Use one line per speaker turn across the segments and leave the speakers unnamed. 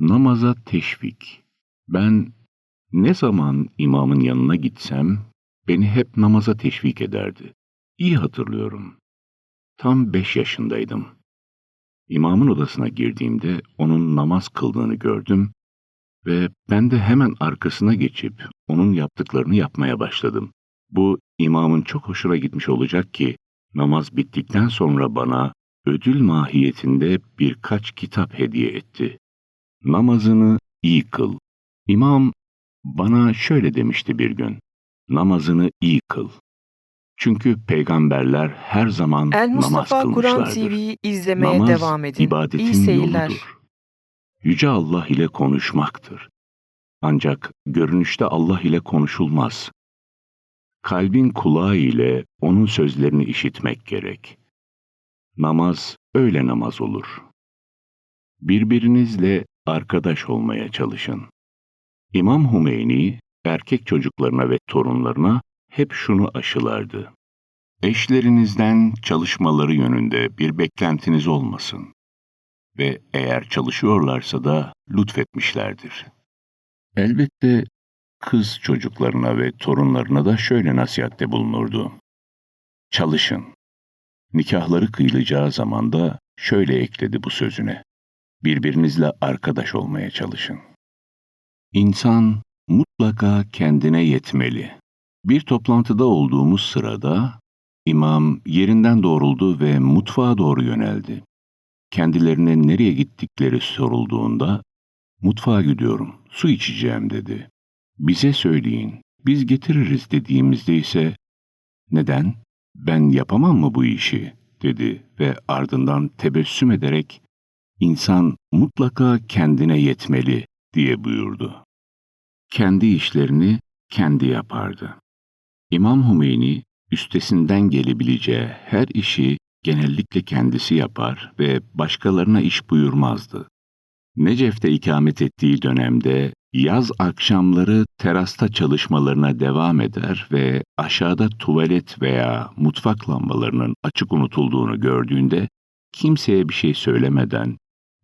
Namaza teşvik. Ben ne zaman imamın yanına gitsem beni hep namaza teşvik ederdi. İyi hatırlıyorum. Tam beş yaşındaydım. İmamın odasına girdiğimde onun namaz kıldığını gördüm ve ben de hemen arkasına geçip onun yaptıklarını yapmaya başladım. Bu imamın çok hoşuna gitmiş olacak ki namaz bittikten sonra bana ödül mahiyetinde birkaç kitap hediye etti. Namazını iyi kıl. İmam bana şöyle demişti bir gün. Namazını iyi kıl. Çünkü peygamberler her zaman
El
namaz
Mustafa Kur'an. TV'yi izlemeye
Namaz
devam edin.
ibadetin
İyi seyirler.
yoludur. Yüce Allah ile konuşmaktır. Ancak görünüşte Allah ile konuşulmaz. Kalbin kulağı ile onun sözlerini işitmek gerek. Namaz öyle namaz olur. Birbirinizle arkadaş olmaya çalışın. İmam Hümeyni erkek çocuklarına ve torunlarına hep şunu aşılardı. Eşlerinizden çalışmaları yönünde bir beklentiniz olmasın ve eğer çalışıyorlarsa da lütfetmişlerdir. Elbette kız çocuklarına ve torunlarına da şöyle nasihatte bulunurdu. Çalışın. Nikahları kıyılacağı zaman da şöyle ekledi bu sözüne. Birbirinizle arkadaş olmaya çalışın. İnsan mutlaka kendine yetmeli. Bir toplantıda olduğumuz sırada imam yerinden doğruldu ve mutfağa doğru yöneldi. Kendilerine nereye gittikleri sorulduğunda mutfağa gidiyorum, su içeceğim dedi. Bize söyleyin, biz getiririz dediğimizde ise neden, ben yapamam mı bu işi dedi ve ardından tebessüm ederek insan mutlaka kendine yetmeli diye buyurdu. Kendi işlerini kendi yapardı. İmam Hümeyni üstesinden gelebileceği her işi genellikle kendisi yapar ve başkalarına iş buyurmazdı. Necef'te ikamet ettiği dönemde yaz akşamları terasta çalışmalarına devam eder ve aşağıda tuvalet veya mutfak lambalarının açık unutulduğunu gördüğünde kimseye bir şey söylemeden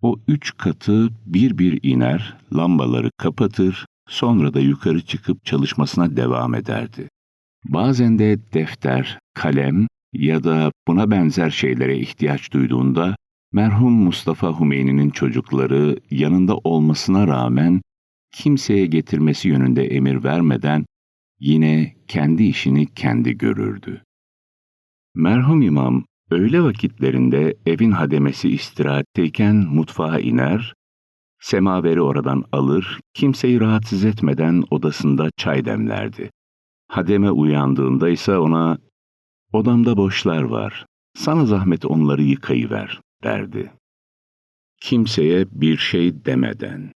o üç katı bir bir iner, lambaları kapatır, sonra da yukarı çıkıp çalışmasına devam ederdi. Bazen de defter, kalem ya da buna benzer şeylere ihtiyaç duyduğunda merhum Mustafa Hümeyni'nin çocukları yanında olmasına rağmen kimseye getirmesi yönünde emir vermeden yine kendi işini kendi görürdü. Merhum imam öğle vakitlerinde evin hademesi istirahatteyken mutfağa iner, semaveri oradan alır, kimseyi rahatsız etmeden odasında çay demlerdi. Hademe uyandığında ise ona Odamda boşlar var. Sana zahmet onları yıkayıver, derdi. Kimseye bir şey demeden.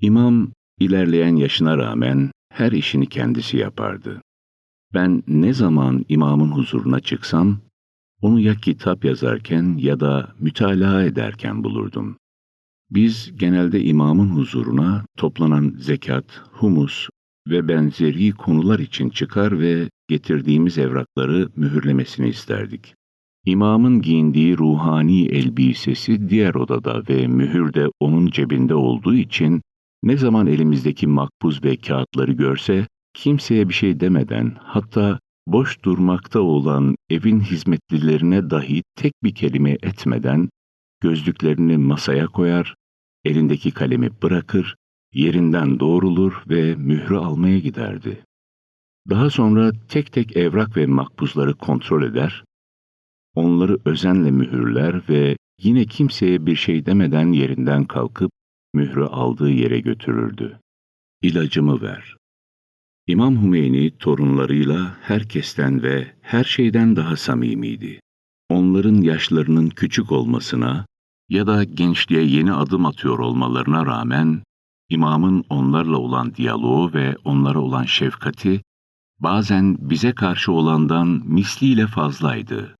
İmam ilerleyen yaşına rağmen her işini kendisi yapardı. Ben ne zaman imamın huzuruna çıksam, onu ya kitap yazarken ya da mütalaa ederken bulurdum. Biz genelde imamın huzuruna toplanan zekat, humus ve benzeri konular için çıkar ve getirdiğimiz evrakları mühürlemesini isterdik. İmamın giyindiği ruhani elbisesi diğer odada ve mühür de onun cebinde olduğu için ne zaman elimizdeki makbuz ve kağıtları görse kimseye bir şey demeden hatta boş durmakta olan evin hizmetlilerine dahi tek bir kelime etmeden gözlüklerini masaya koyar, elindeki kalemi bırakır, yerinden doğrulur ve mührü almaya giderdi. Daha sonra tek tek evrak ve makbuzları kontrol eder, onları özenle mühürler ve yine kimseye bir şey demeden yerinden kalkıp mührü aldığı yere götürürdü. İlacımı ver. İmam Hümeyni torunlarıyla herkesten ve her şeyden daha samimiydi. Onların yaşlarının küçük olmasına ya da gençliğe yeni adım atıyor olmalarına rağmen imamın onlarla olan diyaloğu ve onlara olan şefkati bazen bize karşı olandan misliyle fazlaydı.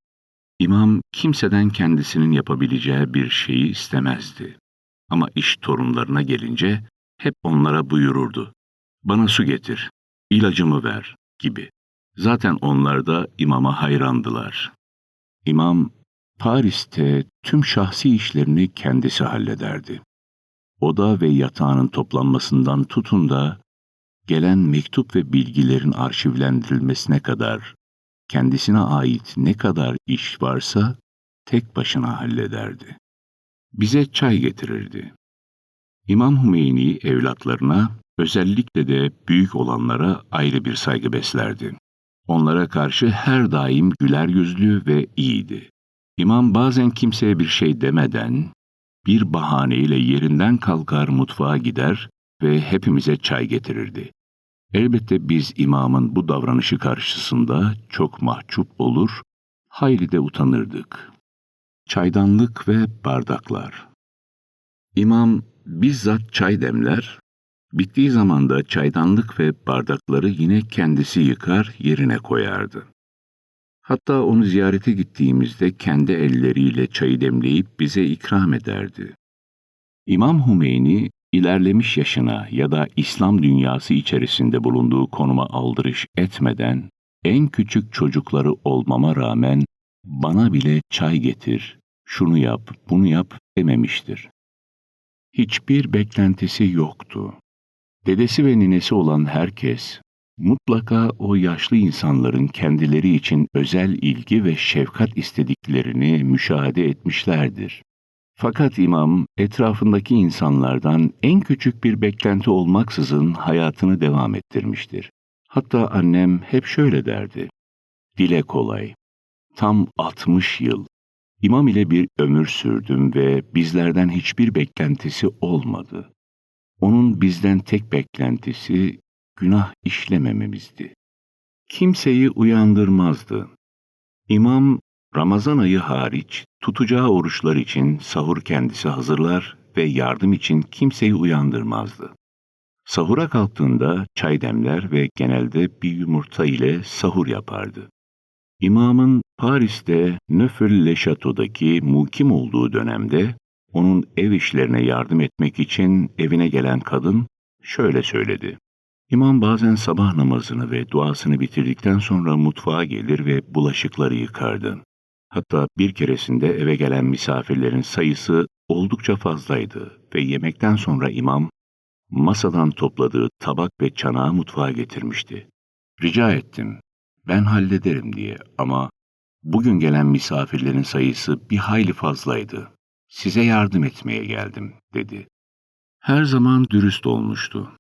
İmam kimseden kendisinin yapabileceği bir şeyi istemezdi. Ama iş torunlarına gelince hep onlara buyururdu. Bana su getir, ilacımı ver gibi. Zaten onlar da imama hayrandılar. İmam Paris'te tüm şahsi işlerini kendisi hallederdi. oda ve yatağının toplanmasından tutun da gelen mektup ve bilgilerin arşivlendirilmesine kadar kendisine ait ne kadar iş varsa tek başına hallederdi. Bize çay getirirdi. İmam Hümeyni evlatlarına, özellikle de büyük olanlara ayrı bir saygı beslerdi. Onlara karşı her daim güler yüzlü ve iyiydi. İmam bazen kimseye bir şey demeden, bir bahaneyle yerinden kalkar mutfağa gider ve hepimize çay getirirdi. Elbette biz imamın bu davranışı karşısında çok mahcup olur, hayli de utanırdık. Çaydanlık ve bardaklar İmam bizzat çay demler, bittiği zaman da çaydanlık ve bardakları yine kendisi yıkar yerine koyardı. Hatta onu ziyarete gittiğimizde kendi elleriyle çayı demleyip bize ikram ederdi. İmam Hümeyni ilerlemiş yaşına ya da İslam dünyası içerisinde bulunduğu konuma aldırış etmeden en küçük çocukları olmama rağmen bana bile çay getir, şunu yap, bunu yap dememiştir. Hiçbir beklentisi yoktu. Dedesi ve ninesi olan herkes mutlaka o yaşlı insanların kendileri için özel ilgi ve şefkat istediklerini müşahede etmişlerdir. Fakat imam etrafındaki insanlardan en küçük bir beklenti olmaksızın hayatını devam ettirmiştir. Hatta annem hep şöyle derdi. Dile kolay. Tam 60 yıl. İmam ile bir ömür sürdüm ve bizlerden hiçbir beklentisi olmadı. Onun bizden tek beklentisi günah işlemememizdi. Kimseyi uyandırmazdı. İmam Ramazan ayı hariç tutacağı oruçlar için sahur kendisi hazırlar ve yardım için kimseyi uyandırmazdı. Sahura kalktığında çay demler ve genelde bir yumurta ile sahur yapardı. İmamın Paris'te Neufel-le-Château'daki mukim olduğu dönemde onun ev işlerine yardım etmek için evine gelen kadın şöyle söyledi. İmam bazen sabah namazını ve duasını bitirdikten sonra mutfağa gelir ve bulaşıkları yıkardı. Hatta bir keresinde eve gelen misafirlerin sayısı oldukça fazlaydı ve yemekten sonra imam masadan topladığı tabak ve çanağı mutfağa getirmişti. Rica ettim, ben hallederim diye ama bugün gelen misafirlerin sayısı bir hayli fazlaydı. Size yardım etmeye geldim, dedi. Her zaman dürüst olmuştu.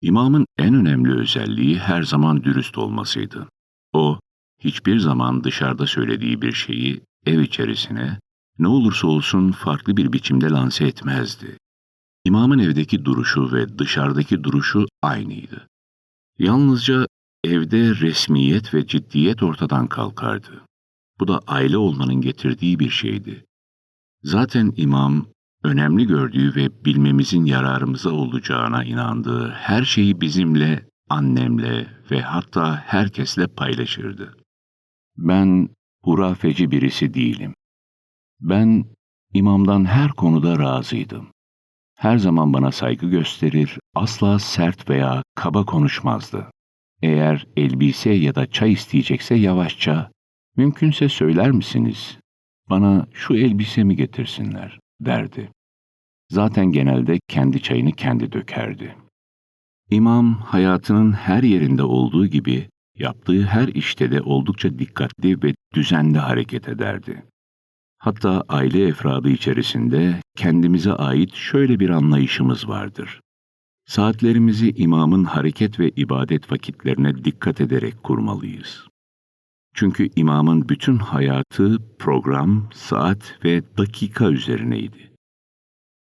İmamın en önemli özelliği her zaman dürüst olmasıydı. O, hiçbir zaman dışarıda söylediği bir şeyi ev içerisine, ne olursa olsun farklı bir biçimde lanse etmezdi. İmamın evdeki duruşu ve dışarıdaki duruşu aynıydı. Yalnızca evde resmiyet ve ciddiyet ortadan kalkardı. Bu da aile olmanın getirdiği bir şeydi. Zaten imam, önemli gördüğü ve bilmemizin yararımıza olacağına inandığı her şeyi bizimle, annemle ve hatta herkesle paylaşırdı. Ben hurafeci birisi değilim. Ben imamdan her konuda razıydım. Her zaman bana saygı gösterir, asla sert veya kaba konuşmazdı. Eğer elbise ya da çay isteyecekse yavaşça, mümkünse söyler misiniz? Bana şu elbisemi getirsinler, derdi. Zaten genelde kendi çayını kendi dökerdi. İmam hayatının her yerinde olduğu gibi yaptığı her işte de oldukça dikkatli ve düzenli hareket ederdi. Hatta aile efradı içerisinde kendimize ait şöyle bir anlayışımız vardır. Saatlerimizi imamın hareket ve ibadet vakitlerine dikkat ederek kurmalıyız. Çünkü imamın bütün hayatı program, saat ve dakika üzerineydi.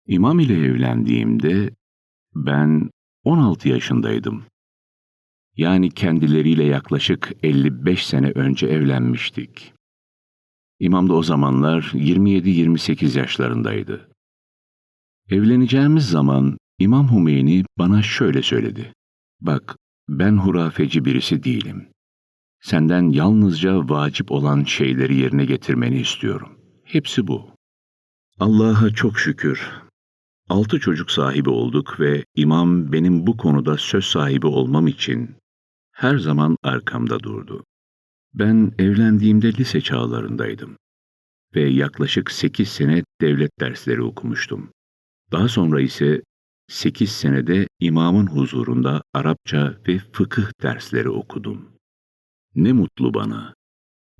İmam ile evlendiğimde ben 16 yaşındaydım. Yani kendileriyle yaklaşık 55 sene önce evlenmiştik. İmam da o zamanlar 27-28 yaşlarındaydı. Evleneceğimiz zaman İmam Hümeyni bana şöyle söyledi. Bak, ben hurafeci birisi değilim. Senden yalnızca vacip olan şeyleri yerine getirmeni istiyorum. Hepsi bu. Allah'a çok şükür. Altı çocuk sahibi olduk ve imam benim bu konuda söz sahibi olmam için her zaman arkamda durdu. Ben evlendiğimde lise çağlarındaydım ve yaklaşık sekiz sene devlet dersleri okumuştum. Daha sonra ise 8 senede imamın huzurunda Arapça ve fıkıh dersleri okudum. Ne mutlu bana.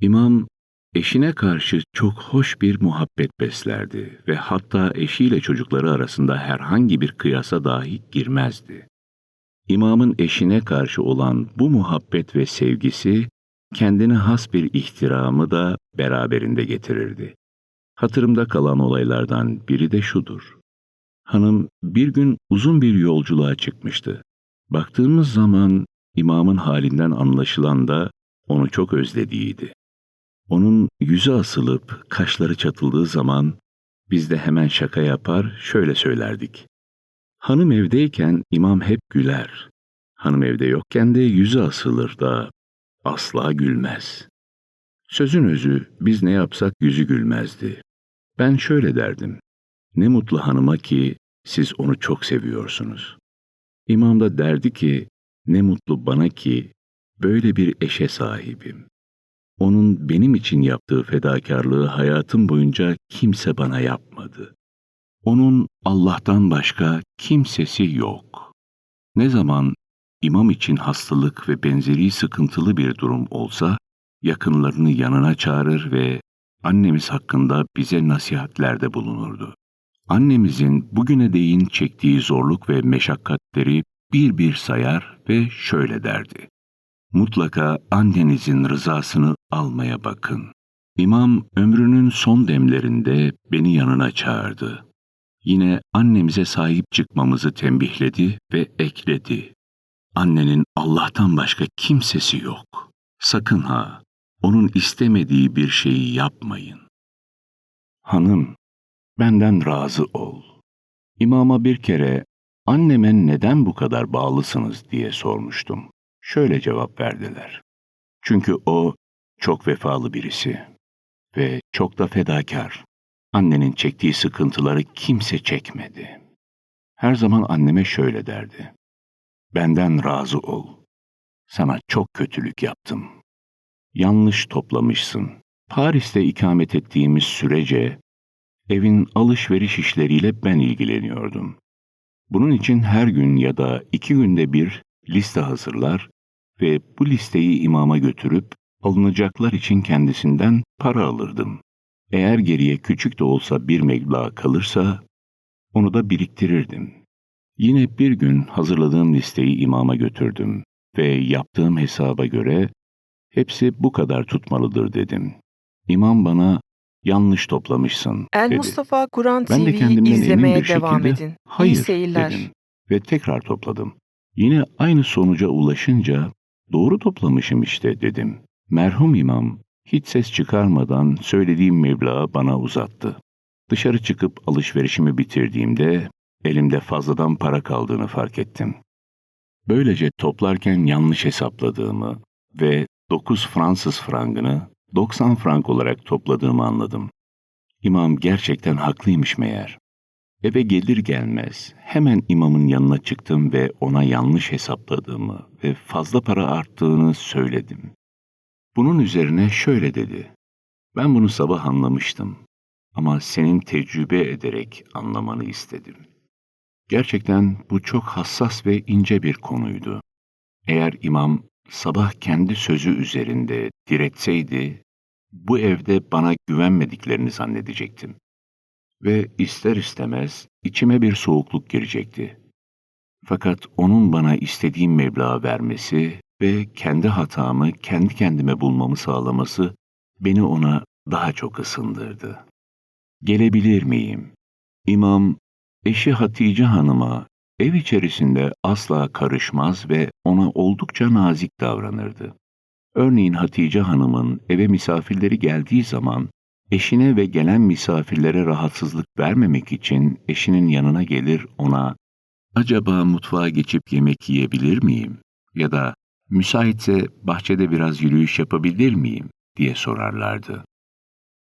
İmam eşine karşı çok hoş bir muhabbet beslerdi ve hatta eşiyle çocukları arasında herhangi bir kıyasa dahi girmezdi. İmamın eşine karşı olan bu muhabbet ve sevgisi kendine has bir ihtiramı da beraberinde getirirdi. Hatırımda kalan olaylardan biri de şudur. Hanım bir gün uzun bir yolculuğa çıkmıştı. Baktığımız zaman imamın halinden anlaşılan da onu çok özlediğiydi. Onun yüzü asılıp kaşları çatıldığı zaman biz de hemen şaka yapar şöyle söylerdik. Hanım evdeyken imam hep güler. Hanım evde yokken de yüzü asılır da asla gülmez. Sözün özü biz ne yapsak yüzü gülmezdi. Ben şöyle derdim. Ne mutlu hanıma ki siz onu çok seviyorsunuz. İmam da derdi ki ne mutlu bana ki böyle bir eşe sahibim. Onun benim için yaptığı fedakarlığı hayatım boyunca kimse bana yapmadı. Onun Allah'tan başka kimsesi yok. Ne zaman imam için hastalık ve benzeri sıkıntılı bir durum olsa, yakınlarını yanına çağırır ve annemiz hakkında bize nasihatlerde bulunurdu. Annemizin bugüne değin çektiği zorluk ve meşakkatleri bir bir sayar ve şöyle derdi. Mutlaka annenizin rızasını almaya bakın. İmam ömrünün son demlerinde beni yanına çağırdı. Yine annemize sahip çıkmamızı tembihledi ve ekledi. Annenin Allah'tan başka kimsesi yok. Sakın ha, onun istemediği bir şeyi yapmayın. Hanım, benden razı ol. İmama bir kere anneme neden bu kadar bağlısınız diye sormuştum. Şöyle cevap verdiler. Çünkü o çok vefalı birisi ve çok da fedakar. Annenin çektiği sıkıntıları kimse çekmedi. Her zaman anneme şöyle derdi. Benden razı ol. Sana çok kötülük yaptım. Yanlış toplamışsın. Paris'te ikamet ettiğimiz sürece evin alışveriş işleriyle ben ilgileniyordum. Bunun için her gün ya da iki günde bir liste hazırlar ve bu listeyi imama götürüp alınacaklar için kendisinden para alırdım. Eğer geriye küçük de olsa bir meblağ kalırsa onu da biriktirirdim. Yine bir gün hazırladığım listeyi imama götürdüm ve yaptığım hesaba göre hepsi bu kadar tutmalıdır dedim. İmam bana yanlış toplamışsın
El
dedi.
Mustafa Kur'an
Ben de
TV'yi
kendimden emin
izlemeye
bir
devam
şekilde
edin.
hayır
İyi seyirler.
dedim ve tekrar topladım. Yine aynı sonuca ulaşınca doğru toplamışım işte dedim. Merhum imam hiç ses çıkarmadan söylediğim meblağı bana uzattı. Dışarı çıkıp alışverişimi bitirdiğimde elimde fazladan para kaldığını fark ettim. Böylece toplarken yanlış hesapladığımı ve 9 Fransız frangını 90 frank olarak topladığımı anladım. İmam gerçekten haklıymış meğer. Eve gelir gelmez hemen imamın yanına çıktım ve ona yanlış hesapladığımı ve fazla para arttığını söyledim. Bunun üzerine şöyle dedi. Ben bunu sabah anlamıştım ama senin tecrübe ederek anlamanı istedim. Gerçekten bu çok hassas ve ince bir konuydu. Eğer imam sabah kendi sözü üzerinde diretseydi, bu evde bana güvenmediklerini zannedecektim. Ve ister istemez içime bir soğukluk girecekti. Fakat onun bana istediğim meblağı vermesi ve kendi hatamı kendi kendime bulmamı sağlaması beni ona daha çok ısındırdı. Gelebilir miyim? İmam, eşi Hatice Hanım'a ev içerisinde asla karışmaz ve ona oldukça nazik davranırdı. Örneğin Hatice Hanım'ın eve misafirleri geldiği zaman eşine ve gelen misafirlere rahatsızlık vermemek için eşinin yanına gelir ona acaba mutfağa geçip yemek yiyebilir miyim? Ya da müsaitse bahçede biraz yürüyüş yapabilir miyim? diye sorarlardı.